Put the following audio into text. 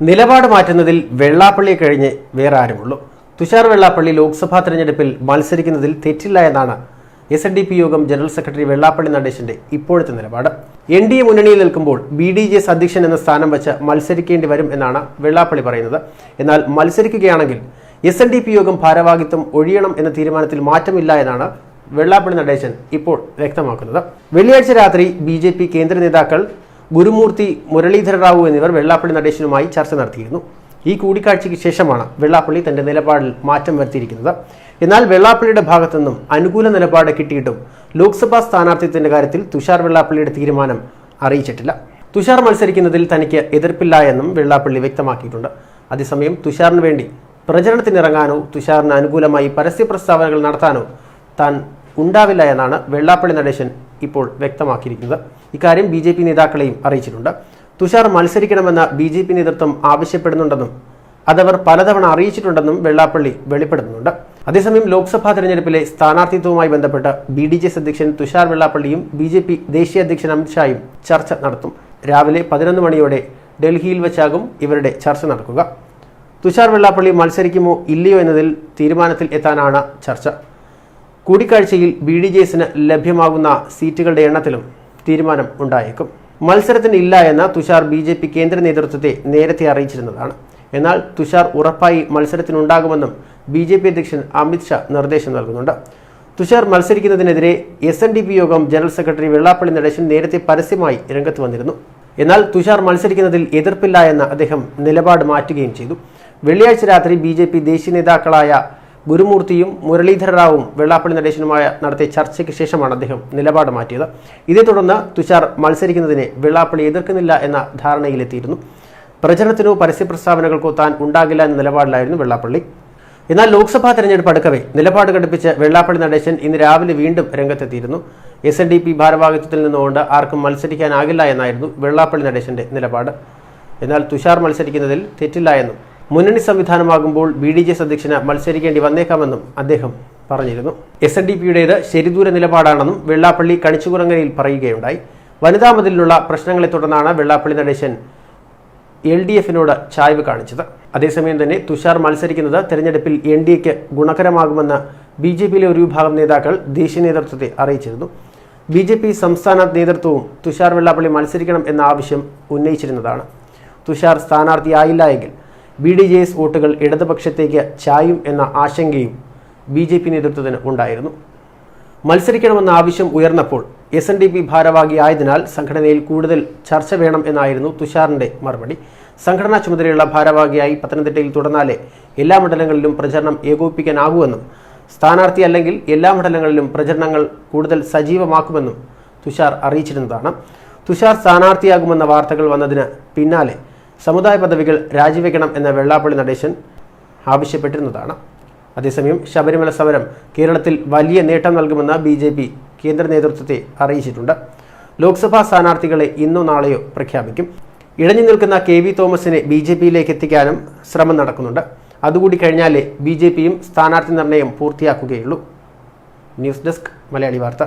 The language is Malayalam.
നിലപാട് മാറ്റുന്നതിൽ വെള്ളാപ്പള്ളിയെ കഴിഞ്ഞ് വേറെ ആരുമുള്ളൂ. തുഷാർ വെള്ളാപ്പള്ളി ലോക്സഭാ തെരഞ്ഞെടുപ്പിൽ മത്സരിക്കുന്നതിൽ തെറ്റില്ല എന്നാണ് എസ് എൻ ഡി പി യോഗം ജനറൽ സെക്രട്ടറി വെള്ളാപ്പള്ളി നടേശന്റെ ഇപ്പോഴത്തെ നിലപാട്. എൻ ഡി എ മുന്നണിയിൽ നിൽക്കുമ്പോൾ ബി ഡി ജെ എസ് അധ്യക്ഷൻ എന്ന സ്ഥാനം വെച്ച് മത്സരിക്കേണ്ടി വരും എന്നാണ് വെള്ളാപ്പള്ളി പറയുന്നത്. എന്നാൽ മത്സരിക്കുകയാണെങ്കിൽ എസ് എൻ ഡി പി യോഗം ഭാരവാഹിത്വം ഒഴിയണം എന്ന തീരുമാനത്തിൽ മാറ്റമില്ല എന്നാണ് വെള്ളാപ്പള്ളി നടേശൻ ഇപ്പോൾ വ്യക്തമാക്കുന്നത്. വെള്ളിയാഴ്ച രാത്രി ബി കേന്ദ്ര നേതാക്കൾ ഗുരുമൂർത്തി മുരളീധര റാവു എന്നിവർ വെള്ളാപ്പള്ളി നടേശനുമായി ചർച്ച നടത്തിയിരുന്നു. ഈ കൂടിക്കാഴ്ചയ്ക്ക് ശേഷമാണ് വെള്ളാപ്പള്ളി തന്റെ നിലപാടിൽ മാറ്റം വരുത്തിയിരിക്കുന്നത്. എന്നാൽ വെള്ളാപ്പള്ളിയുടെ ഭാഗത്തു നിന്നും അനുകൂല നിലപാട് കിട്ടിയിട്ടും ലോക്സഭാ സ്ഥാനാർത്ഥിത്വത്തിന്റെ കാര്യത്തിൽ തുഷാർ വെള്ളാപ്പള്ളിയുടെ തീരുമാനം അറിയിച്ചിട്ടില്ല. തുഷാർ മത്സരിക്കുന്നതിൽ തനിക്ക് എതിർപ്പില്ല എന്നും വെള്ളാപ്പള്ളി വ്യക്തമാക്കിയിട്ടുണ്ട്. അതേസമയം തുഷാറിന് വേണ്ടി പ്രചരണത്തിനിറങ്ങാനോ തുഷാറിന് അനുകൂലമായി പരസ്യ പ്രസ്താവനകൾ നടത്താനോ താൻ ഉണ്ടാവില്ല എന്നാണ് വെള്ളാപ്പള്ളി നടേശൻ ഇപ്പോൾ വ്യക്തമാക്കിയിരിക്കുന്നത്. ഇക്കാര്യം ബി ജെ പി നേതാക്കളെയും അറിയിച്ചിട്ടുണ്ട്. തുഷാർ മത്സരിക്കണമെന്ന ബി ജെ പി നേതൃത്വം ആവശ്യപ്പെടുന്നുണ്ടെന്നും അതവർ പലതവണ അറിയിച്ചിട്ടുണ്ടെന്നും വെള്ളാപ്പള്ളി വെളിപ്പെടുത്തുന്നുണ്ട്. അതേസമയം ലോക്സഭാ തെരഞ്ഞെടുപ്പിലെ സ്ഥാനാർത്ഥിത്വവുമായി ബന്ധപ്പെട്ട് ബി ഡി ജെ എസ് അധ്യക്ഷൻ തുഷാർ വെള്ളാപ്പള്ളിയും ബി ജെ പി ദേശീയ അധ്യക്ഷൻ അമിത്ഷായും ചർച്ച നടത്തും. രാവിലെ പതിനൊന്ന് മണിയോടെ ഡൽഹിയിൽ വെച്ചാകും ഇവരുടെ ചർച്ച നടക്കുക. തുഷാർ വെള്ളാപ്പള്ളി മത്സരിക്കുമോ ഇല്ലയോ എന്നതിൽ തീരുമാനത്തിൽ എത്താനാണ് ചർച്ച. കൂടിക്കാഴ്ചയിൽ ബി ഡി ജെ എസിന് ലഭ്യമാകുന്ന സീറ്റുകളുടെ എണ്ണത്തിലും തീരുമാനം ഉണ്ടായേക്കും. മത്സരത്തിന് ഇല്ല എന്ന തുഷാർ ബി ജെ പി കേന്ദ്ര നേതൃത്വത്തെ നേരത്തെ അറിയിച്ചിരുന്നതാണ്. എന്നാൽ തുഷാർ ഉറപ്പായി മത്സരത്തിനുണ്ടാകുമെന്നും ബി ജെ പി അധ്യക്ഷൻ അമിത്ഷാ നിർദ്ദേശം നൽകുന്നുണ്ട്. തുഷാർ മത്സരിക്കുന്നതിനെതിരെ എസ് എൻ ഡി പി യോഗം ജനറൽ സെക്രട്ടറി വെള്ളാപ്പള്ളി നടേശൻ നേരത്തെ പരസ്യമായി രംഗത്ത് വന്നിരുന്നു. എന്നാൽ തുഷാർ മത്സരിക്കുന്നതിൽ എതിർപ്പില്ല എന്ന് അദ്ദേഹം നിലപാട് മാറ്റുകയും ചെയ്തു. വെള്ളിയാഴ്ച രാത്രി ബി ദേശീയ നേതാക്കളായ ഗുരുമൂർത്തിയും മുരളീധര റാവും വെള്ളാപ്പള്ളി നടേശനുമായ നടത്തിയ ചർച്ചയ്ക്ക് ശേഷമാണ് അദ്ദേഹം നിലപാട് മാറ്റിയത്. ഇതേ തുടർന്ന് തുഷാർ മത്സരിക്കുന്നതിനെ വെള്ളാപ്പള്ളി എതിർക്കുന്നില്ല എന്ന ധാരണയിലെത്തിയിരുന്നു. പ്രചരണത്തിനോ പരസ്യ പ്രസ്താവനകൾക്കോ താൻ ഉണ്ടാകില്ല എന്ന നിലപാടിലായിരുന്നു വെള്ളാപ്പള്ളി. എന്നാൽ ലോക്സഭാ തെരഞ്ഞെടുപ്പ് അടുക്കവേ നിലപാട് ഘടിപ്പിച്ച് വെള്ളാപ്പള്ളി നടേശൻ ഇന്ന് രാവിലെ വീണ്ടും രംഗത്തെത്തിയിരുന്നു. എസ് എൻ ഡി പി ഭാരവാഹിത്വത്തിൽ നിന്നുകൊണ്ട് ആർക്കും മത്സരിക്കാനാകില്ല എന്നായിരുന്നു വെള്ളാപ്പള്ളി നടേശന്റെ നിലപാട്. എന്നാൽ തുഷാർ മത്സരിക്കുന്നതിൽ തെറ്റില്ല എന്നും മുന്നണി സംവിധാനമാകുമ്പോൾ ബി ഡി ജെ എസ് അധ്യക്ഷന് മത്സരിക്കേണ്ടി വന്നേക്കാമെന്നും അദ്ദേഹം പറഞ്ഞിരുന്നു. എസ് എൻ ഡി പിയുടേത് ശരിദൂര നിലപാടാണെന്നും വെള്ളാപ്പള്ളി കണിച്ചുകുറങ്ങരയിൽ പറയുകയുണ്ടായി. വനിതാ മതിലിലുള്ള പ്രശ്നങ്ങളെ തുടർന്നാണ് വെള്ളാപ്പള്ളി നടേശൻ എൽ ഡി എഫിനോട് ചായ്വ് കാണിച്ചത്. അതേസമയം തന്നെ തുഷാർ മത്സരിക്കുന്നത് തെരഞ്ഞെടുപ്പിൽ എൻ ഡി എക്ക് ഗുണകരമാകുമെന്ന് ബി ജെ പിയിലെ ഒരു വിഭാഗം നേതാക്കൾ ദേശീയ നേതൃത്വത്തെ അറിയിച്ചിരുന്നു. ബി ജെ പി സംസ്ഥാന നേതൃത്വവും തുഷാർ വെള്ളാപ്പള്ളി മത്സരിക്കണം എന്ന ആവശ്യം ഉന്നയിച്ചിരുന്നതാണ്. തുഷാർ സ്ഥാനാർത്ഥിയായില്ല എങ്കിൽ ബി ഡി ജെ എസ് വോട്ടുകൾ ഇടതുപക്ഷത്തേക്ക് ചായും എന്ന ആശങ്കയും ബി ജെ പി നേതൃത്വത്തിന് ഉണ്ടായിരുന്നു. മത്സരിക്കണമെന്ന ആവശ്യം ഉയർന്നപ്പോൾ എസ് എൻ ഡി പി ഭാരവാഹിയായതിനാൽ സംഘടനയിൽ കൂടുതൽ ചർച്ച വേണം എന്നായിരുന്നു തുഷാറിന്റെ മറുപടി. സംഘടനാ ചുമതലയുള്ള ഭാരവാഹിയായി പത്തനംതിട്ടയിൽ തുടർന്നാലേ എല്ലാ മണ്ഡലങ്ങളിലും പ്രചരണം ഏകോപിപ്പിക്കാനാകുമെന്നും സ്ഥാനാർത്ഥി അല്ലെങ്കിൽ എല്ലാ മണ്ഡലങ്ങളിലും പ്രചരണങ്ങൾ കൂടുതൽ സജീവമാക്കുമെന്നും തുഷാർ അറിയിച്ചിരുന്നതാണ്. തുഷാർ സ്ഥാനാർത്ഥിയാകുമെന്ന വാർത്തകൾ വന്നതിന് പിന്നാലെ സമുദായ പദവികൾ രാജിവെക്കണം എന്ന വെള്ളാപ്പള്ളി നടേശൻ ആവശ്യപ്പെട്ടിരുന്നതാണ്. അതേസമയം ശബരിമല സമരം കേരളത്തിൽ വലിയ നേട്ടം നൽകുമെന്ന് ബി ജെ പി കേന്ദ്ര നേതൃത്വത്തെ അറിയിച്ചിട്ടുണ്ട്. ലോക്സഭാ സ്ഥാനാർത്ഥികളെ ഇന്നോ നാളെയോ പ്രഖ്യാപിക്കും. ഇഴഞ്ഞു നിൽക്കുന്ന കെ വി തോമസിനെ ബി ജെ പിയിലേക്ക് എത്തിക്കാനും ശ്രമം നടക്കുന്നുണ്ട്. അതുകൂടി കഴിഞ്ഞാലേ ബി ജെ പിയും സ്ഥാനാർത്ഥി നിർണയം പൂർത്തിയാക്കുകയുള്ളൂ. ന്യൂസ് ഡെസ്ക് മലയാളി വാർത്ത.